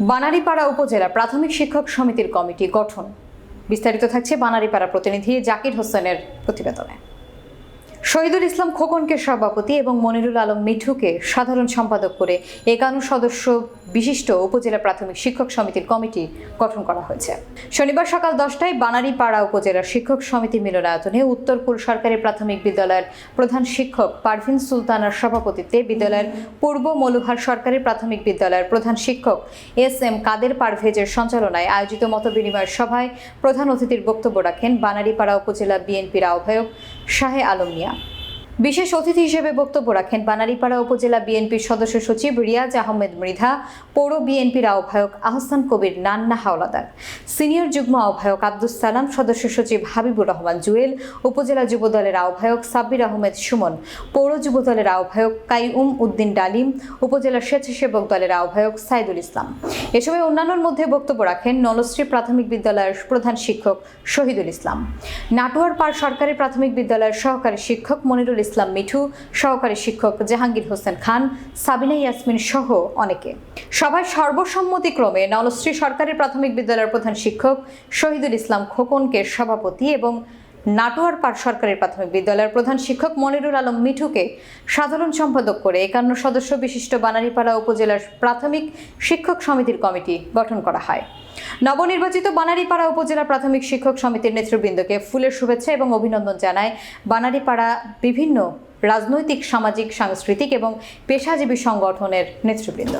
বানারীপাড়া উপজেলা প্রাথমিক শিক্ষক সমিতির কমিটি গঠন। বিস্তারিত থাকছে বানারীপাড়া প্রতিনিধি জাকির হোসেনের প্রতিবেদনে। শহীদুল ইসলাম খোকনকে সভাপতি এবং মনিরুল আলম মিঠুকে সাধারণ সম্পাদক করে একান্ন সদস্য বিশিষ্ট উপজেলা প্রাথমিক শিক্ষক সমিতির কমিটি গঠন করা হয়েছে। শনিবার সকাল দশটায় বানারীপাড়া উপজেলা শিক্ষক সমিতি মিলনায়তনে উত্তরপুর সরকারি প্রাথমিক বিদ্যালয়ের প্রধান শিক্ষক পারভিন সুলতানার সভাপতিত্বে বিদ্যালয়ের পূর্ব মলুহার সরকারি প্রাথমিক বিদ্যালয়ের প্রধান শিক্ষক এস এম কাদের পারভেজের সঞ্চালনায় আয়োজিত মত বিনিময় সভায় প্রধান অতিথির বক্তব্য রাখেন বানারীপাড়া উপজেলা বিএনপির আহ্বায়ক শাহে আলম মিয়া। বিশেষ অতিথি হিসেবে বক্তব্য রাখেন বানারীপাড়া উপজেলা বিএনপির সদস্য সচিব রিয়াজ আহমেদ মৃধা, পৌর বিএনপির আহ্বায়ক আহসান কবির নান্না হাওলাদার, সিনিয়র যুগ্ম আহ্বায়ক আব্দুস সালাম, সদস্য সচিব হাবিবুর রহমান জুয়েল, উপজেলা যুবদলের আহ্বায়ক সাব্বির আহমেদ সুমন, পৌর যুবদলের আহ্বায়ক কাইউম উদ্দিন ডালিম, উপজেলা স্বেচ্ছাসেবক দলের আহ্বায়ক সাইদুল ইসলাম। এ সময় অন্যান্যর মধ্যে বক্তব্য রাখেন নলশ্রী প্রাথমিক বিদ্যালয়ের প্রধান শিক্ষক শহীদুল ইসলাম। নাটোয়ার পাড় সরকারি প্রাথমিক বিদ্যালয়ের সহকারী শিক্ষক মনিরুল ইসলাম মিঠু, সহকারী শিক্ষক জাহাঙ্গীর হোসেন খান, সাবিনা ইয়াসমিন সহ অনেকে। সভায় সর্বসম্মতিক্রমে নলশ্রী সরকারি প্রাথমিক বিদ্যালয়ের প্রধান শিক্ষক শহীদুল ইসলাম খোকনকে সভাপতি এবং নাটোয়ার পাড় সরকারি প্রাথমিক বিদ্যালয়ের প্রধান শিক্ষক মনিরুল আলম মিঠুকে সাধারণ সম্পাদক করে একান্ন সদস্য বিশিষ্ট বানারীপাড়া উপজেলার প্রাথমিক শিক্ষক সমিতির কমিটি গঠন করা হয়। নবনির্বাচিত বানারীপাড়া উপজেলা প্রাথমিক শিক্ষক সমিতির নেতৃবৃন্দকে ফুলের শুভেচ্ছা এবং অভিনন্দন জানায় বানারীপাড়া বিভিন্ন রাজনৈতিক, সামাজিক, সাংস্কৃতিক এবং পেশাজীবী সংগঠনের নেতৃবৃন্দ।